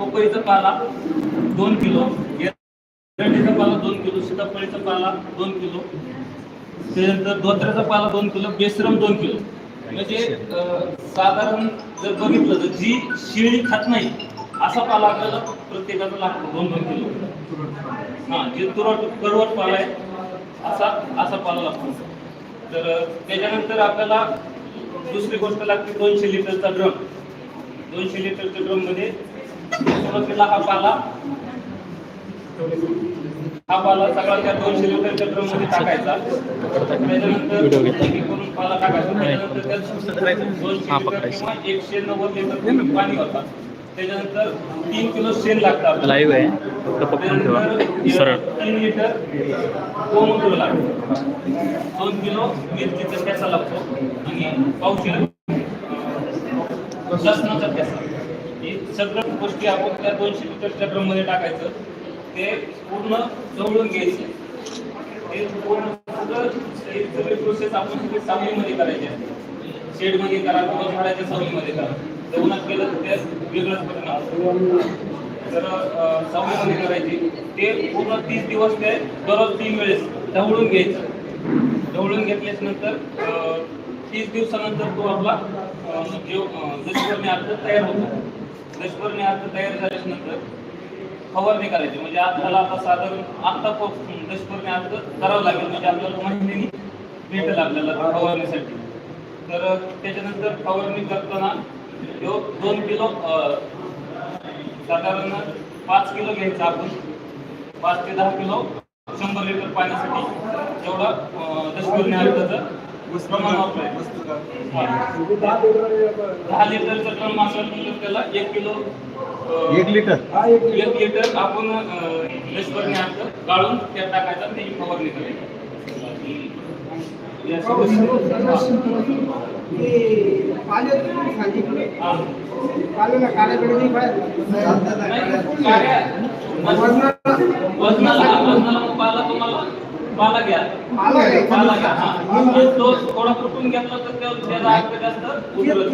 पपईचा पाला दोन किलो. एरंडीचा पाला दोन किलो सीताफळीचा पाला दोन किलो. त्याच्यानंतर धोत्र्याचा पाला दोन किलो बेसरम दोन किलो. म्हणजे साधारण जर बघितलं तर जी शिळी खात नाही असा पाला आपल्याला प्रत्येकाचा लागतो दोन दोन किलो. हा जे तुरट कडवट पाला आहे असा असा पाला लागतो. तर त्याच्यानंतर आपल्याला दुसरी गोष्ट लागते दोनशे लिटरचा ड्रम. दोनशे लिटरच्या ड्रममध्ये सुरुवातीला हा पाला. हा पाला सगळा त्या दोनशे लिटरच्या ड्रममध्ये टाकायचा. त्याच्यानंतर एक एक करून पाला टाकायचा. त्याच्यानंतर त्यात दोनशे लिटर पकडायचं. किंवा एकशे नव्वद लिटर पाणी होतात त्याच्यानंतर तीन किलो शेण लागतं आपल्याला. लाईव्ह आहे. फक्त पकडून ठेवा. सरळ. तीन लिटर गोमूत्र लागतं. दोन किलो मिरचीचा ठेसा लागतो आणि पावशे लसणाचा ठेसा सगळं गोष्टी आपण त्या दोनशे लिटरच्या ड्रममध्ये टाकायचं. ते पूर्ण जवळून घ्यायचं. ते पूर्ण सगळी प्रोसेस आपण सगळी सावलीमध्ये करायची आहे. शेडमध्ये करा किंवा झाडाच्या सावलीमध्ये करा. ते उन्हात केलं तर ते वेगळंच परिणाम. तर सावलीमध्ये करायची. ते पूर्ण तीस दिवस ते दररोज तीन वेळेस ढवळून घ्यायचं. ढवळून घेतल्याच्या नंतर तीस दिवसानंतर तो आपला जीव जशी तयार होतो लष्करने अर्थ तयार झाल्यानंतर नंतर फवारणी करायची म्हणजे आपल्याला आता साधारण आता लष्करने अर्थ करावं लागेल. म्हणजे आपल्याला महिन्यानी भेटेल आपल्याला फवारणीसाठी. तर त्याच्यानंतर फवारणी करताना तो दोन किलो साधारण पाच किलो घ्यायचा आपण. पाच ते दहा किलो शंभर लिटर पाण्यासाठी जेवढा लष्करने दशपर्णी हा. दहा लिटरचा ड्रम असेल तर त्याला एक किलो एक लिटर. एक लिटर आपण दशपर्णी अर्ध गाळून त्यात टाकायचा त्याची फवारणी करायची. वजनाला वजनाला तुम्हाला. पाला घ्या पाला घ्या. हा. तो थोडा घेतला तर जास्त उतरत.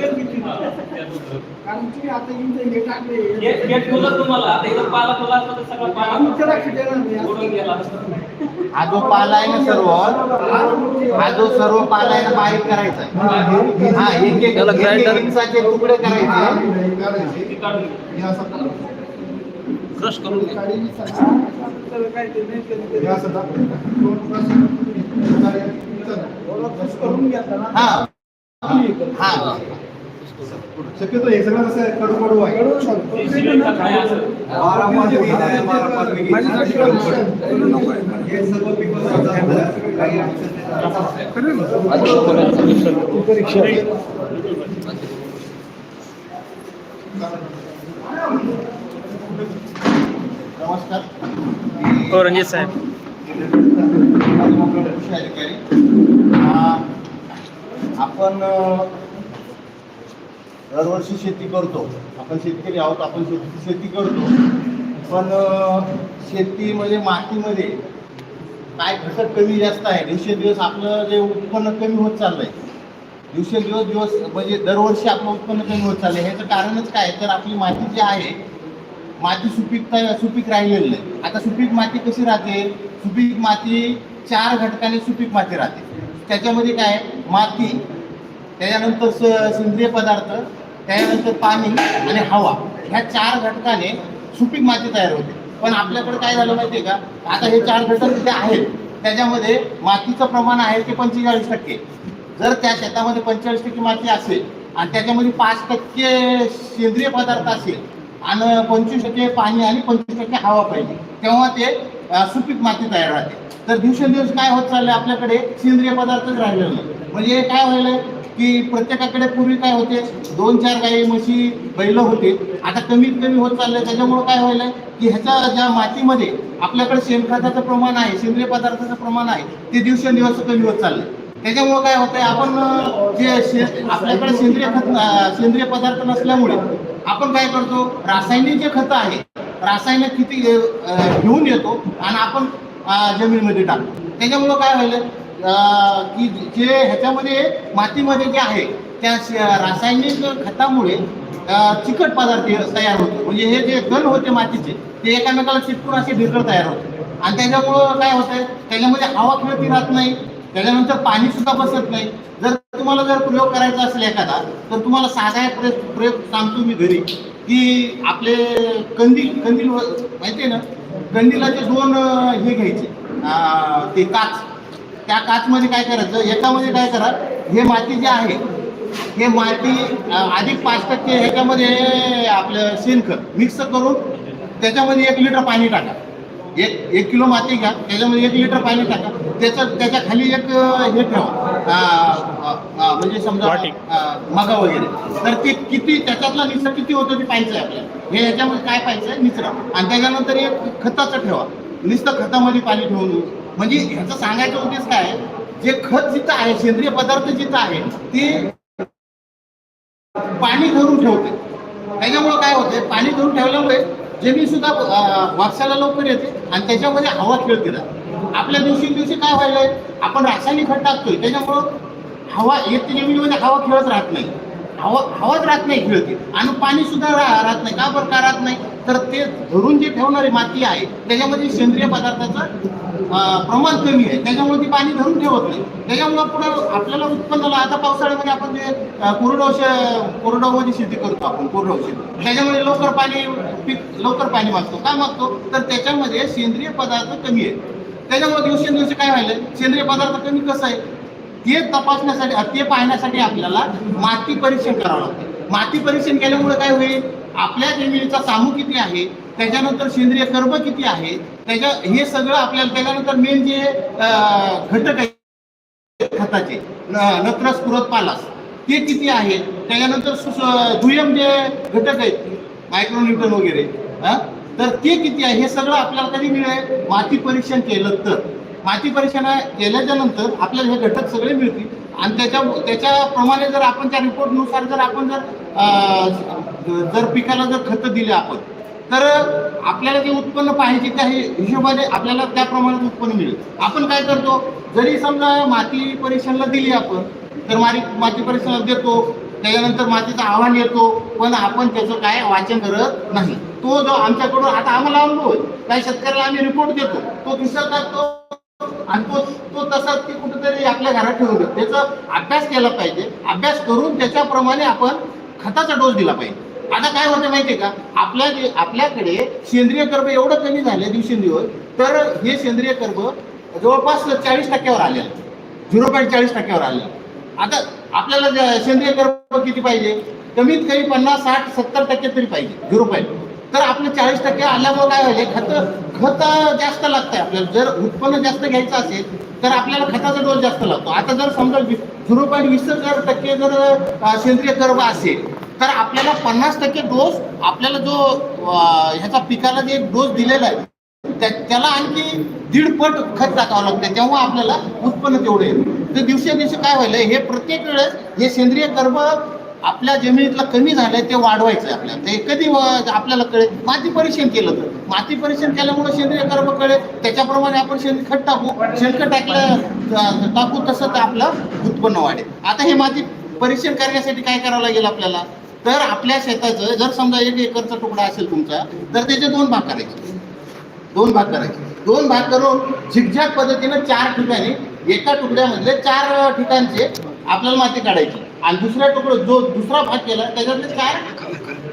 कारण तुम्ही आता इंजिन हे टाकले गेट गेट खुलं तुम्हाला आता इथं पाला खुला असता तर सगळा पाला नाही. उडून गेला असता. हा जो पाला आहे ना सर्व हा जो सर्व पाला आहे ना बारीक करायचा आहे हा एक एक इंचाचे तुकडे करायचे. क्रश करून हा हा शक्यतो हे सगळं कसं कडू कडू आहे सिलेंट टाकणे असं. बारा पाच वीस आहे, बारा पाच वीस. माझ्यासाठी कडू नको आहे. हे सर्व पिकं समजा काही अडचण नाही. नमस्कार हो रणजित साहेब. आपण दरवर्षी शेती करतो. आपण शेतकरी आहोत आपण शेती शेती करतो. पण शेती शेतीमध्ये मातीमध्ये काय घटक कमी जास्त आहे? दिवसेंदिवस आपलं जे उत्पन्न कमी होत चाललंय. दिवसेंदिवस दिवस म्हणजे दरवर्षी आपलं उत्पन्न कमी होत चाललंय. ह्याचं कारणच काय? तर आपली माती जी आहे माती सुपीकता सुपीक राहिलेली नाही. आता सुपीक माती कशी राहते? सुपीक माती चार घटकाने सुपीक माती राहते. त्याच्यामध्ये काय माती त्याच्यानंतर स सेंद्रिय पदार्थ त्याच्यानंतर पाणी आणि हवा. ह्या चार घटकाने सुपीक माती तयार होते. पण आपल्याकडे काय झालं माहिती आहे का? आता हे चार घटक जे आहेत. त्याच्यामध्ये मातीचं प्रमाण आहे ते पंचेचाळीस टक्के. जर त्या शेतामध्ये पंचेचाळीस टक्के माती असेल आणि त्याच्यामध्ये पाच टक्के सेंद्रिय पदार्थ असेल आणि पंचवीस टक्के पाणी आणि पंचवीस टक्के हवा पाहिजे. तेव्हा ते सुपीक माती तयार राहते. तर दिवसेंदिवस काय होत चाललंय आपल्याकडे? सेंद्रिय पदार्थच राहिलेलं नाही म्हणजे काय व्हायलंय की प्रत्येकाकडे पूर्वी काय होते? दोन चार गाई म्हशी बैल होते. आता कमीत कमी होत चाललंय. त्याच्यामुळे काय व्हायलंय की ह्याच्या ज्या मातीमध्ये आपल्याकडे शेणखताचं प्रमाण आहे सेंद्रिय पदार्थाचं प्रमाण आहे ते दिवसेंदिवस कमी होत चाललंय. त्याच्यामुळे काय होतंय? आपण जे शे आपल्याकडे सेंद्रिय खत सेंद्रिय पदार्थ नसल्यामुळे आपण काय करतो? रासायनिक जे खतं आहे रासायनिक किती घेऊन येतो आणि आपण जमिनीमध्ये टाकतो. त्याच्यामुळं काय व्हायलं की जे ह्याच्यामध्ये मातीमध्ये जे आहे त्या श- रासायनिक खतामुळे चिकट पदार्थ तयार होतो. म्हणजे हे जे गण होते मातीचे ते एकामेकाला चिटकून असे ढिकळ तयार होते आणि त्याच्यामुळं काय होतंय? त्याच्यामध्ये हवा खेळती राहत नाही. त्याच्यानंतर पाणी सुद्धा बसत नाही. तुम्हाला जर प्रयोग करायचा असेल एखादा तर तुम्हाला साधा प्रयोग प्रयोग सांगतो मी घरी की आपले कंदील कंदील व- माहिती आहे ना कंदिलाचे दोन हे घ्यायचे ते काच. त्या काचमध्ये काय करायचं एकामध्ये काय करा हे माती जे आहे हे माती अधिक पाच टक्के ह्याच्यामध्ये आपलं शेणखत मिक्स करून त्याच्यामध्ये एक लिटर पाणी टाका. एक एक किलो माती घ्या त्याच्यामध्ये एक लिटर पाणी टाका. त्याचं त्याच्याखाली एक हे ठेवा. म्हणजे समजा मगा वगैरे. तर ते किती त्याच्यातला निचरा किती होतं ते आहे आपल्याला. हे याच्यामध्ये काय आहे निचरा आणि त्याच्यानंतर एक खताचं ठेवा. नुसतं खतामध्ये पाणी ठेवून. म्हणजे ह्याचं सांगायचं उद्देश काय? जे खत जिथं आहे सेंद्रिय पदार्थ जिथं आहे ते पाणी धरून ठेवते. त्याच्यामुळे काय होते पाणी धरून ठेवल्यामुळे जमीन सुद्धा अं, लवकर येते आणि त्याच्यामध्ये हवा खेळते राहते आपल्या दिवशी काय व्हायलंय? आपण रासायनिक खत टाकतोय त्याच्यामुळं हवा येते जमिनीमध्ये हवा खेळत राहत नाही. हवा हवाच राहत नाही खेळते. आणि पाणी सुद्धा रा- राहत नाही. का बरं का राहत नाही? तर ते धरून जे ठेवणारी माती आहे त्याच्यामध्ये सेंद्रिय पदार्थाचं प्रमाण कमी आहे. त्याच्यामुळे ती पाणी धरून ठेवत नाही. त्याच्यामुळं पुढं आपल्याला उत्पन्नाला आता पावसाळ्यामध्ये आपण जे अं, कोरडवाऊ शे- शेती करतो आपण कोरडवाऊ शेती त्याच्यामध्ये लवकर पाणी पीक लवकर पाणी मागतो का मागतो तर त्याच्यामध्ये सेंद्रिय पदार्थ कमी आहे त्याच्यामुळे दिवसेंदिवशी काय व्हायलं सेंद्रिय पदार्थ कमी कसं आहे? ते तपासण्यासाठी ते पाहण्यासाठी आपल्याला माती परीक्षण करावं लागतं. माती परीक्षण केल्यामुळे काय होईल? आपल्या जमिनीचा सामू किती आहे? त्याच्यानंतर सेंद्रिय कर्ब किती आहे? त्याच्या हे सगळं आपल्याला त्याच्यानंतर मेन जे घटक आहे खताचे न- नत्रस पुरत पालास ते किती आहेत त्याच्यानंतर दुय्यम जे घटक आहेत मायक्रोन्यूटन वगैरे हा? तर ते किती आहे? हे सगळं आपल्याला कधी मिळेल? माती परीक्षण केलं तर. माती परीक्षण केल्याच्यानंतर आपल्याला हे घटक सगळे मिळतील. आणि त्याच्या त्याच्याप्रमाणे जर आपण त्या रिपोर्टनुसार जर आपण जर जर पिकाला जर खतं दिले आपण तर आपल्याला जे उत्पन्न पाहिजे त्या हिशोबाने आपल्याला त्या प्रमाणात उत्पन्न मिळेल. आपण काय करतो? जरी समजा माती परीक्षणला दिली आपण तर माती माती परीक्षणाला देतो त्याच्यानंतर मातीचा आव्हान येतो पण आपण त्याचं काय वाचन करत नाही. तो जो आमच्याकडून आता आम्हाला अनुभव आहे काही शेतकऱ्याला आम्ही रिपोर्ट देतो तो किसर तो आणि तो तो तसाच ते कुठेतरी आपल्या घरात ठेवून त्याचा अभ्यास केला पाहिजे. अभ्यास करून त्याच्याप्रमाणे आपण खताचा डोस दिला पाहिजे. आता काय होतं माहितीये का? आपल्या आपल्याकडे सेंद्रिय कर्ब एवढं कमी झाले दिवसेंदिवस तर हे सेंद्रिय कर्ब जवळपास चाळीस टक्क्यावर आले झिरो पॉईंट चाळीस टक्क्यावर आले आता आपल्याला सेंद्रिय कर्ब किती पाहिजे? कमीत कमी पन्नास साठ सत्तर टक्के तरी पाहिजे. Zero point. तर आपलं चाळीस टक्के आल्यामुळे काय होईल? खत खत जास्त लागतंय आपल्याला. जर उत्पन्न जास्त घ्यायचं असेल तर आपल्याला खताचा डोस जास्त लागतो. आता जर समजा झिरो पॉईंट वीस जर टक्के जर सेंद्रिय कर्ब असेल तर आपल्याला पन्नास टक्के डोस आपल्याला जो ह्याचा पिकाला जे डोस दिलेला आहे त्या- त्याला आणखी दीडपट खत टाकावं लागतं तेव्हा आपल्याला उत्पन्न तेवढं येईल. तर दिवसेदिवशी काय व्हायलं हे प्रत्येक वेळेस हे सेंद्रिय कर्ब आपल्या जमिनीतलं कमी झालंय ते वाढवायचं आहे आपल्याला. ते कधी आपल्याला कळेल. माती परीक्षण केलं तर. माती परीक्षण केल्यामुळे सेंद्रिय कर्म कळेल. त्याच्याप्रमाणे आपण शेण खत टाकू. शेणखत टाकलं टाकू तसं तर आपलं उत्पन्न वाढेल. आता हे माती परीक्षण करण्यासाठी काय करावं लागेल आपल्याला? तर आपल्या शेताचं जर समजा एक एकरचा तुकडा असेल तुमचा तर त्याचे दोन भाग करायचे. दोन भाग करायचे. दोन भाग करून झिकझॅक पद्धतीनं चार ठिकाणी एका तुकड्यामधले चार ठिकाणचे आपल्याला माती काढायची. आणि दुसरा तुकडं जो दुसरा भाग केला त्याच्यातले चार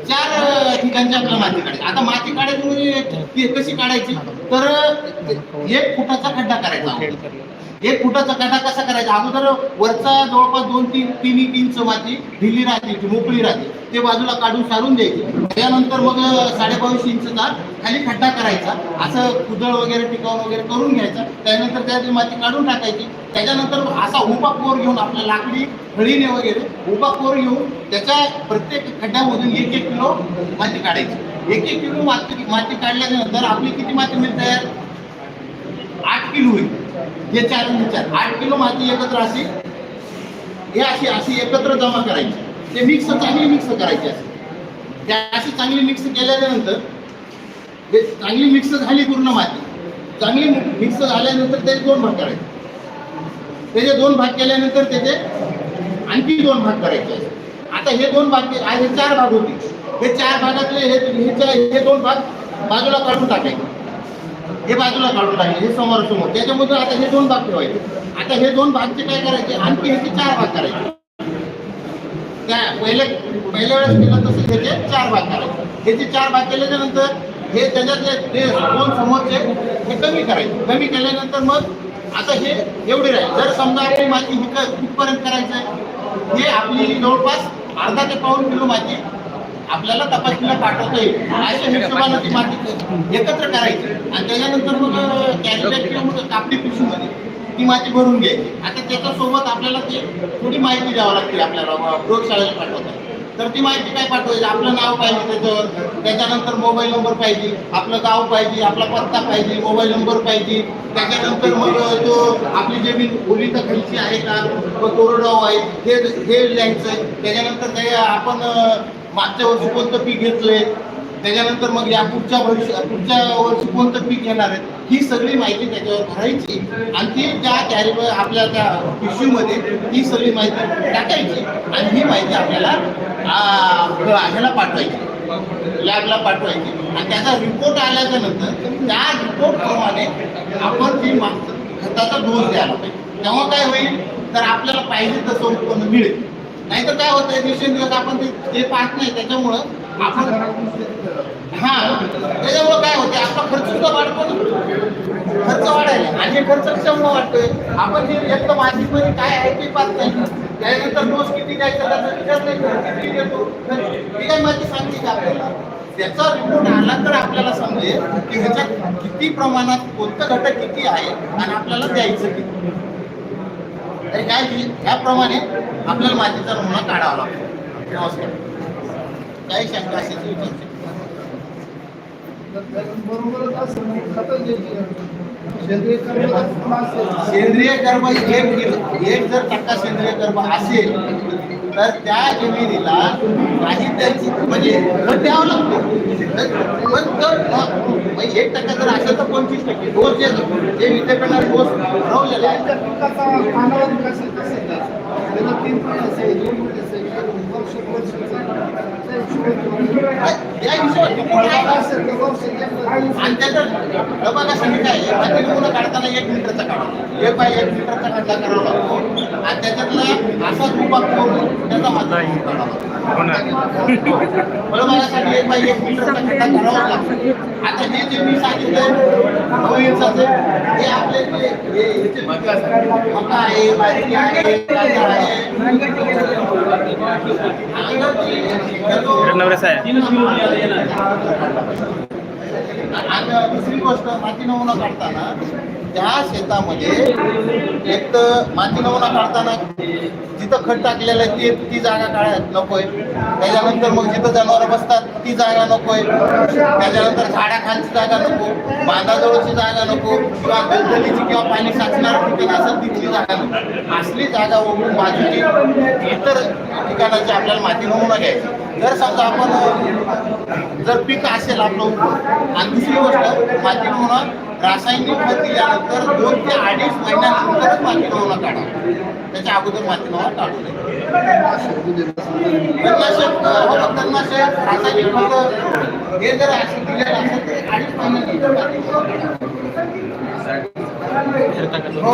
चार अं, ठिकाणची आपल्याला माती काढायची. आता माती काढायची म्हणजे ती कशी काढायची? तर एक फुटाचा खड्डा करायचा. एक फुटाचा खड्डा कसा करायचा? अगोदर वरचा जवळपास दोन तीन तीन इंच माती ढिली राहते मोकळी राहते ते बाजूला काढून सारून द्यायची. त्यानंतर मग साडेबावीस इंचचा खाली खड्डा करायचा. असं कुदळ वगैरे टिकावून वगैरे करून घ्यायचा. त्यानंतर त्याची माती काढून टाकायची. त्याच्यानंतर असा उभा कोर घेऊन आपल्या लाकडी फळीने वगैरे उभा कोर घेऊन त्याच्या प्रत्येक खड्ड्यामधून एक एक किलो माती काढायची. एक एक किलो माती माती काढल्यानंतर आपली किती माती मिळते? आठ किलो होईल हे चार हे चार. आठ किलो माती एकत्र अशी हे अशी अशी एकत्र जमा करायची. ते मिक्स चांगली मिक्स करायची असते. त्या अशी चांगली मिक्स केल्यानंतर ते चांगली मिक्स झाली पूर्ण माती. चांगली मिक्स झाल्यानंतर त्याचे दोन भाग करायचे. त्याचे दोन भाग केल्यानंतर त्याचे आणखी दोन भाग करायचे आता हे दोन भाग हे चार भाग होते. हे चार भागातले हे हे दोन भाग बाजूला काढून टाकायचे. हे बाजूला काढून टाकले हे समोर त्याच्यामधून आता हे दोन भाग ठेवायचे. आता हे दोन भागचे काय करायचे? आणखी ह्याचे चार भाग करायचे. त्या पहिले पहिल्या वेळेस केलं तसं त्याचे चार भाग करायचे. जे चार भाग केल्याच्यानंतर हे त्याच्यातले ते दोन समोरचे हे कमी करायचे. कमी केल्यानंतर मग आता हे एवढे राहील. जर समजा आपली माती ही क- कुठपर्यंत करायचं आहे हे आपली जवळपास अर्धा ते पाऊन किलो माती आपल्याला तपासणीला पाठवता येईल. अशा हिशोबानं ती माती एकत्र करायची. आणि त्याच्यानंतर मग कॅरीबॅग किंवा मग कापडी पिशवीमध्ये. ती माती भरून घ्यायची. आता त्याच्यासोबत आपल्याला ती थोडी माहिती द्यावी लागते आपल्याला प्रयोगशाळेला पाठवता तर ती माहिती काय पाठवायची? आपलं नाव पाहिजे त्याच्यावर. त्याच्यानंतर मोबाईल नंबर पाहिजे. आपलं गाव पाहिजे आपला पत्ता पाहिजे मोबाईल नंबर पाहिजे. त्याच्यानंतर मग तो आपली जमीन ओली तर खालची आहे का कोरडाव आहे हे हे लिहायचं आहे. त्याच्यानंतर ते आपण मागच्या वर्षी कोणतं पीक घेतलंय? त्याच्यानंतर मग या पुढच्या भविष्य पुढच्या वर्षी कोणतं पीक घेणार आहे? ही सगळी माहिती त्याच्यावर भरायची आणि ती त्या कॅरीवर आपल्या त्या पिशवीमध्ये ही सगळी माहिती टाकायची आणि ही माहिती आपल्याला ह्याला पाठवायची. लॅबला पाठवायची. आणि त्याचा रिपोर्ट आल्याच्यानंतर त्या रिपोर्ट प्रमाणे आपण ती खताचा डोस द्यायला पाहिजे. तेव्हा काय होईल? तर आपल्याला पाहिजे तसं उत्पन्न मिळेल. नाहीतर काय होतंय? दिवसेंदिवस आपण ते ते पाहत नाही. त्याच्यामुळं आपण हा. त्याच्यामुळे काय होते आपला खर्च सुद्धा वाढतो ना. खर्च वाढायला. आणि हे खर्च कशामुळे वाटतोय आपण हे एक तर मातीमध्ये काय आहे ते पाहत नाही. त्यानंतर डोस किती द्यायचा त्याचा विचार नाही करत. किती देतो? तर ती काय माहिती सांगते का आपल्याला? त्याचा रिपोर्ट आला तर आपल्याला समजेल की ह्याच्यात किती प्रमाणात कोणतं घटक किती आहे आणि आपल्याला द्यायचं किती. तर काय त्याप्रमाणे आपल्याला मातीचा नमुना काढावा लागतो. नमस्कार. काही शंका असेल विचारू शकता. बरोबरच असं नाही, खतं द्यायची. सेंद्रिय कर्म एक एक जर टक्का सेंद्रिय कर्म असेल तर त्या जमिनीला काही त्याची म्हणजे खत द्यावं लागतं. पण तर मग एक टक्का जर असेल तर पंचवीस टक्के डोस जे जे विद्यापीठाला डोस ठरवलेला आहे? या हिशोबाने तुम्ही काय आणि त्याचं काय काढताना एक लिटरचा काढा. एक बाय एक लिटरचा काढला करावा लागतो आणि त्याच्यातला असा करून त्याचा काढावा लागतो. फळबागासाठी एक बाय एक लिटरचा खड्डा करावा लागतो. आता हे जे मी सांगितलं नऊ इंचाचं हे आपले जे हे. मका आहे आहे आहे साहेब. दुसरी गोष्ट माती नमुना काढताना त्या शेतामध्ये एक तर माती नमुना काढताना जिथं खत टाकलेलं आहे ते ती जागा काढाय नकोय. त्याच्यानंतर मग जिथं जनावरं बसतात ती जागा नकोय. त्याच्यानंतर झाडाखालची जागा नको बांधाजवळची जागा नको किंवा दलदलीची किंवा पाणी साचणार ठिकाण असेल तिथली जागा नको. असली जागा वगळून बाजूची इतर ठिकाणाची आपल्याला माती नमुना घ्यायची. जर समजा आपण जर पीक असेल आपलं आणि दुसरी गोष्ट माती नमुना रासायनिक खत दिल्यानंतर दोन ते अडीच महिन्यानंतरच माती नमुना काढा. त्याच्या अगोदर माती नमुना काढू नये. तणनाशक हो, तणनाशक रासायनिक खत हे जर असेल दिलेलं असेल तर अडीच महिन्यानंतर माती नमुना काढा. हो.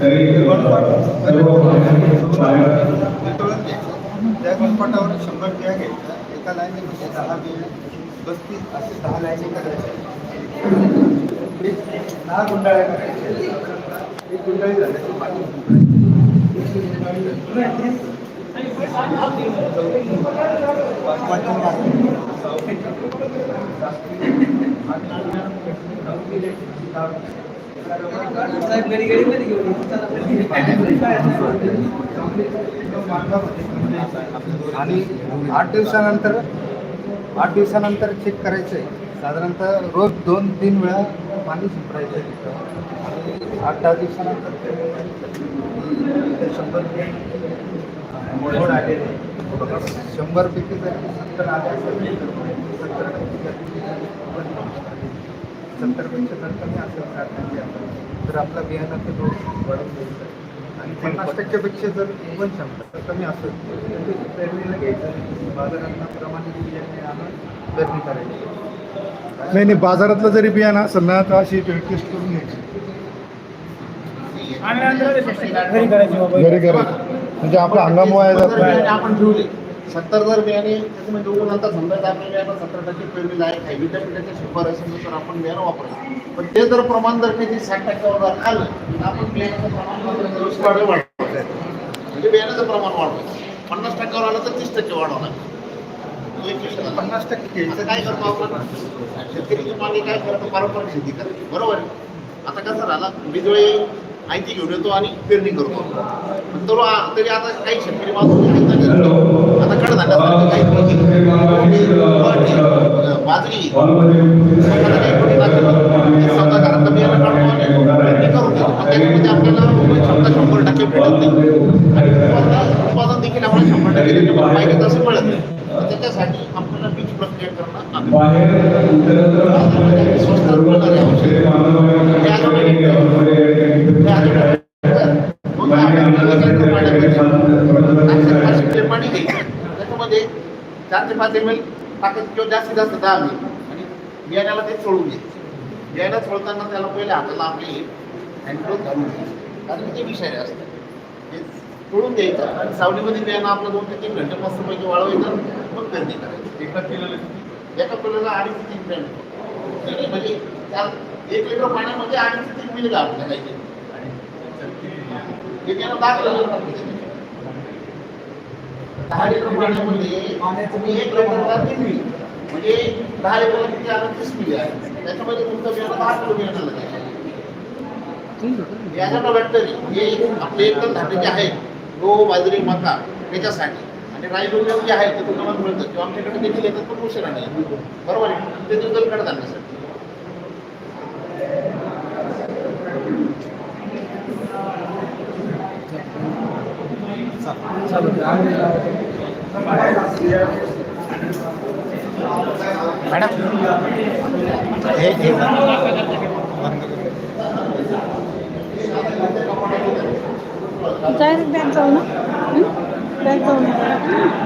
त्या गणपटावर शंभर बिया घ्यायच्या एका लाईनीमध्ये दहा बिया बसतील असे दहा लाईनी करायच्या दहा गुंडाळ्या करायच्या एक गुंडाळी झाली आणि आठ दिवसानंतर आठ दिवसानंतर चेक करायचं आहे साधारणतः रोज दोन तीन वेळा पाणी शिंपडायचं आहे तिथं. आणि आठ दहा दिवसानंतर. शंभर मोड आलेले शंभरपैकी जर सत्तर आले असेल तर सत्तर जर कमी असेल साठ टक्के असेल तर आपला बियाणाचा डोस वाढून द्यायचा. आणि पन्नास टक्क्यापेक्षा जर क्षमता कमी असेल तर ते पेरणीला घ्यायचं बाजारात प्रमाणित बियाणे आणून पेरणी करायची. नाही नाही बाजारातलं जरी बियाणं असेल ना तर अशी टेस्ट करून घ्यायची. घरी करायचं म्हणजे आपला हंगाम वाया जात. आपण ठेवले सत्तर जर बियाणे त्याच्यामध्ये उगवून आता समजायचं आपल्या बियाणं सत्तर टक्के पेरलेलं आहे काही विद्यापीठाच्या शिफारसीनुसार आपण बियाणं वापरायचं पण ते जर प्रमाण जर काही साठ टक्क्यावर जर आलं तर आपण बियाण्याचं प्रमाण वाढवायचं म्हणजे बियाण्याचं प्रमाण वाढवायचं पन्नास टक्क्यावर आलं तर तीस टक्के वाढवणार. पन्नास टक्के काय करतो आपण? शेतकरी मागे काय करतो पारंपरिक शेती. करतो बरोबर आहे. आता कसं झालं? बिजोळी माहिती घेऊन येतो आणि पेरणी करतो. पण तरी आता काही शेतकरी बाजू आता कडधान्यासारखं काही बाजरी स्वतः घरात काढतो आणि करून देतो. त्याच्यामध्ये आपल्याला उगवण क्षमता शंभर टक्के भेटत नाही आणि उत्पादन उत्पादन देखील आपल्याला शंभर टक्के त्याच्यामध्ये पाहिजे तसं मिळत नाही तर त्याच्यासाठी आपल्याला बीज प्रक्रिया करणं आवश्यक आहे. स्वस्तात मिळणारे औषध. ते automatic ते automatic मग आपल्याला लिटर पाण्यामध्ये नाशक- नाशक पाणी. त्याच्यामध्ये चार ते पाच एम एल टाकायचं किंवा जास्तीत जास्त दहा एम आणि बियाण्याला ते चोळून घ्यायचं बियाणं चोळताना त्याला पहिले हाताला आपली हँडग्लोव्ह घालून घ्यायचे कारण ते विषारी असतात चोळून द्यायचं. आणि सावलीमध्ये बियाणं आपलं दोन ते तीन घंटे मस्तपैकी वाळवायचं मग पेरणी करायची. एका किलोला एका किलोला अडीच ते तीन नाही, म्हणजे त्या एक लिटर पाण्यामध्ये अडीच ते तीन मिली घालून टाकायचे हे त्यानं दहा लिटर पाण्यामध्ये तुम्ही एक लिटरला तीन मिली म्हणजे दहा लिटरला किती आलं? तीस मिली आहे. त्याच्यामध्ये तुमचं बियाणं दहा किलो बियाणं याच्यानं बॅक्टरी हे आपले एकदम धान्य जे आहे गहू बाजरी मका त्याच्यासाठी आणि राईबोलियम जे आहे ते तुम्हाला मिळतं किंवा आमच्याकडे देखील येतात पण उशिरा नाही बरोबर आहे. ते दुर्गल कडधान्यासाठी डायरेक्ट बँक जाऊ ना. बँक जाऊ ना.